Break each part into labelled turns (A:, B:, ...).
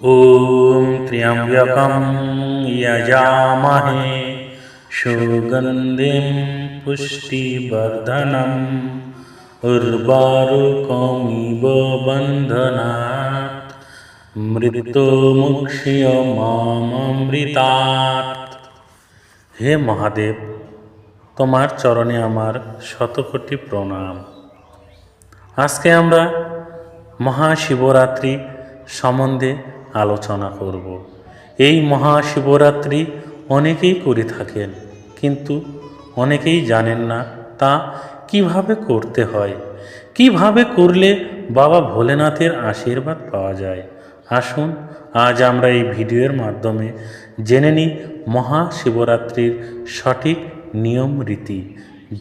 A: ॐ त्र्यम्बकं यजामहे सुगन्धिं पुष्टिवर्धनम् उर्वारुकमिव बन्धनात् মৃত্যুমুক্ষিয়মামৃতাৎ হে মহাদেব তোমার চরণে আমার শতকোটি প্রণাম আজকে আমরা মহাশিবরাত্রি সম্বন্ধে আলোচনা করব। এই মহাশিবরাত্রি অনেকেই করে থাকেন, কিন্তু অনেকেই জানেন না তা কীভাবে করতে হয়। কীভাবে করলে বাবা ভোলেনাথের আশীর্বাদ পাওয়া যায়? আসুন, আজ আমরা এই ভিডিওর মাধ্যমে জেনে নিই মহাশিবরাত্রির সঠিক নিয়ম রীতি,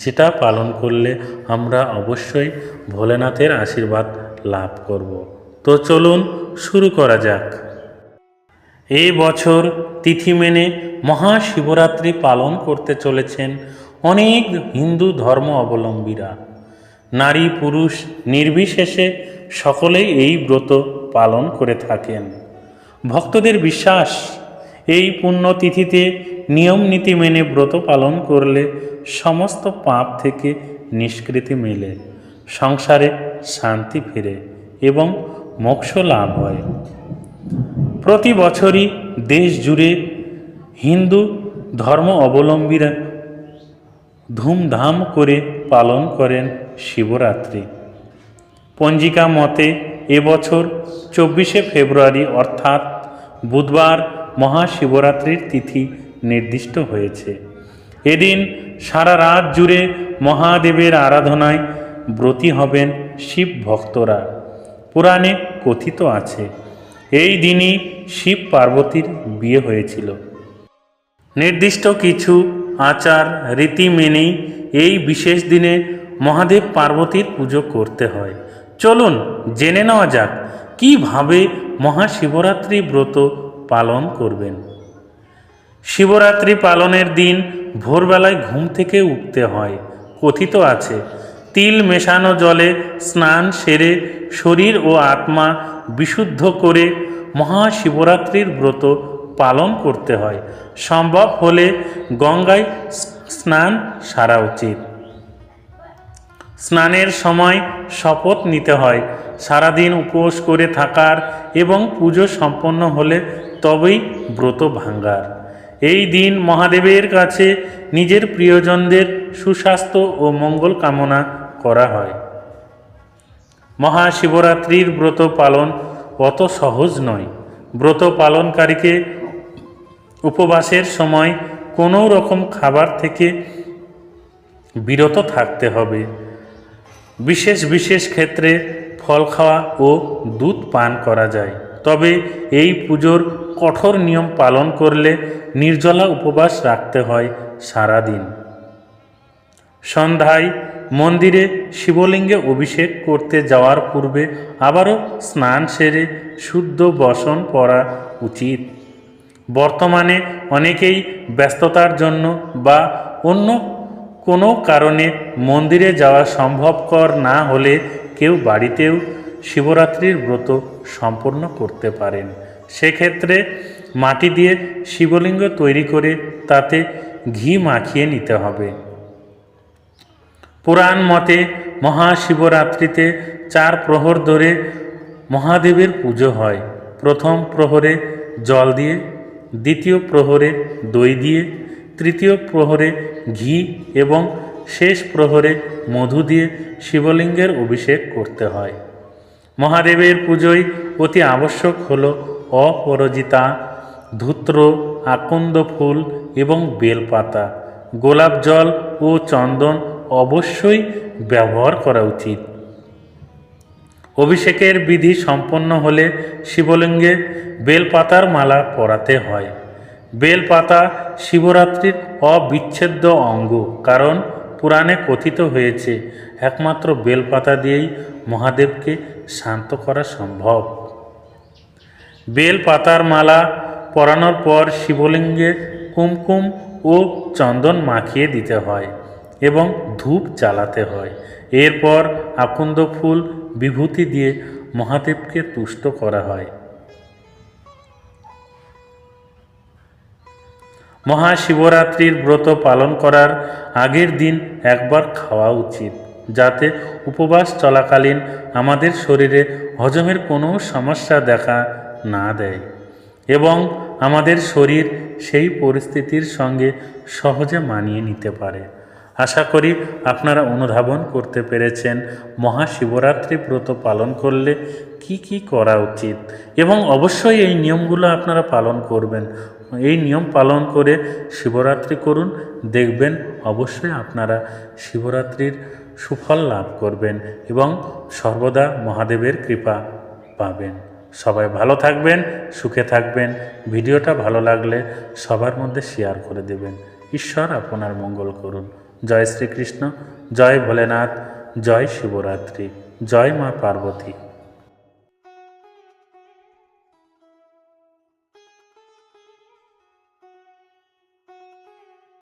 A: যেটা পালন করলে আমরা অবশ্যই ভোলেনাথের আশীর্বাদ লাভ করব। তো চলুন শুরু করা যাক। এই বছর তিথি মেনে মহাশিবরাত্রি পালন করতে চলেছেন অনেক হিন্দু ধর্ম অবলম্বীরা নারী, পুরুষ নির্বিশেষে সকলেই এই ব্রত পালন করে থাকেন। ভক্তদের বিশ্বাস, এই পুণ্যতিথিতে নিয়ম নীতি মেনে ব্রত পালন করলে সমস্ত পাপ থেকে নিষ্কৃতি মেলে, সংসারে শান্তি ফিরে এবং মোক্ষ লাভ হয়। প্রতি বছরই দেশ জুড়ে হিন্দু ধর্ম অবলম্বীরা ধুমধাম করে পালন করেন শিবরাত্রি। পঞ্জিকা মতে এবছর চব্বিশে ফেব্রুয়ারি অর্থাৎ বুধবার মহাশিবরাত্রির তিথি নির্দিষ্ট হয়েছে। এদিন সারা রাত জুড়ে মহাদেবের আরাধনায় ব্রতী হবেন শিব ভক্তরা পুরাণে কথিত আছে। এই দিনই শিব পার্বতীর বিয়ে হয়েছিল। নির্দিষ্ট কিছু আচার, রীতি মেনেই এই বিশেষ দিনে মহাদেব পার্বতীর পুজো করতে হয়। চলুন জেনে নেওয়া যাক, কীভাবে মহাশিবরাত্রি ব্রত পালন করবেন? শিবরাত্রি পালনের দিন ভোরবেলায় ঘুম থেকে উঠতে হয়। কথিত আছে তিল মেশানো জলে স্নান সেরে শরীর ও আত্মা বিশুদ্ধ করে মহাশিবরাত্রির ব্রত পালন করতে হয়। সম্ভব হলে গঙ্গায় স্নান সারা উচিত। স্নানের সময় শপথ নিতে হয়। সারাদিন উপোস করে থাকার এবং পুজো সম্পন্ন হলে তবেই ব্রত ভাঙ্গার। এই দিন মহাদেবের কাছে নিজের প্রিয়জনদের সুস্বাস্থ্য ও মঙ্গল কামনা করা হয়। মহাশিবরাত্রির ব্রত পালন অত সহজ নয়। ব্রত পালনকারীকে উপবাসের সময় কোনো রকম খাবার থেকে বিরত থাকতে হবে। বিশেষ বিশেষ ক্ষেত্রে ফল খাওয়া ও দুধ পান করা যায়। তবে এই পুজোর কঠোর নিয়ম পালন করলে নির্জলা উপবাস রাখতে হয় সারাদিন। সন্ধ্যায় মন্দিরে শিবলিঙ্গে অভিষেক করতে যাওয়ার পূর্বে আবারও স্নান সেরে শুদ্ধ বসন পরা উচিত। বর্তমানে অনেকেই ব্যস্ততার জন্য বা অন্য কোনো কারণে মন্দিরে যাওয়া সম্ভবকর না হলে কেউ বাড়িতেও শিবরাত্রির ব্রত সম্পন্ন করতে পারেন। সেক্ষেত্রে মাটি দিয়ে শিবলিঙ্গ তৈরি করে তাতে ঘি মাখিয়ে নিতে হবে। পুরাণ মতে মহাশিবরাত্রিতে চার প্রহর ধরে মহাদেবের পুজো হয়। প্রথম প্রহরে জল দিয়ে, দ্বিতীয় প্রহরে দই দিয়ে, তৃতীয় প্রহরে ঘি এবং শেষ প্রহরে মধু দিয়ে শিবলিঙ্গের অভিষেক করতে হয়। মহাদেবের পুজোয় অতি আবশ্যক হল অপরাজিতা, ধূত্র, আকন্দ ফুল এবং বেলপাতা। গোলাপ জল ও চন্দন অবশ্যই ব্যবহার করা উচিত। অভিষেকের বিধি সম্পন্ন হলে শিবলিঙ্গে বেলপাতার মালা পরাতে হয়। বেলপাতা শিবরাত্রির অবিচ্ছেদ্য অঙ্গ, কারণ পুরাণে কথিত হয়েছে, একমাত্র বেলপাতা দিয়েই মহাদেবকে শান্ত করা সম্ভব। বেলপাতার মালা পরানোর পর শিবলিঙ্গে কুমকুম ও চন্দন মাখিয়ে দিতে হয় এবং ধূপ জ্বালাতে হয়। এরপর আকুন্দ ফুল বিভূতি দিয়ে মহাদেবকে তুষ্ট করা হয়। মহাশিবরাত্রির ব্রত পালন করার আগের দিন একবার খাওয়া উচিত, যাতে উপবাস চলাকালীন আমাদের শরীরে হজমের কোনো সমস্যা দেখা না দেয় এবং আমাদের শরীর সেই পরিস্থিতির সঙ্গে সহজে মানিয়ে নিতে পারে। আশা করি আপনারা অনুধাবন করতে পেরেছেন মহাশিবরাত্রি ব্রত পালন করলে কি কি করা উচিত এবং অবশ্যই এই নিয়মগুলো আপনারা পালন করবেন। এই নিয়ম পালন করে শিবরাত্রি করুন। দেখবেন অবশ্যই আপনারা শিবরাত্রির সুফল লাভ করবেন এবং সর্বদা মহাদেবের কৃপা পাবেন। সবাই ভালো থাকবেন, সুখে থাকবেন। ভিডিওটা ভালো লাগলে সবার মধ্যে শেয়ার করে দেবেন। ঈশ্বর আপনার মঙ্গল করুন। জয় শ্রীকৃষ্ণ, জয় ভোলেনাথ, জয় শিবরাত্রি, জয় মা পার্বতী।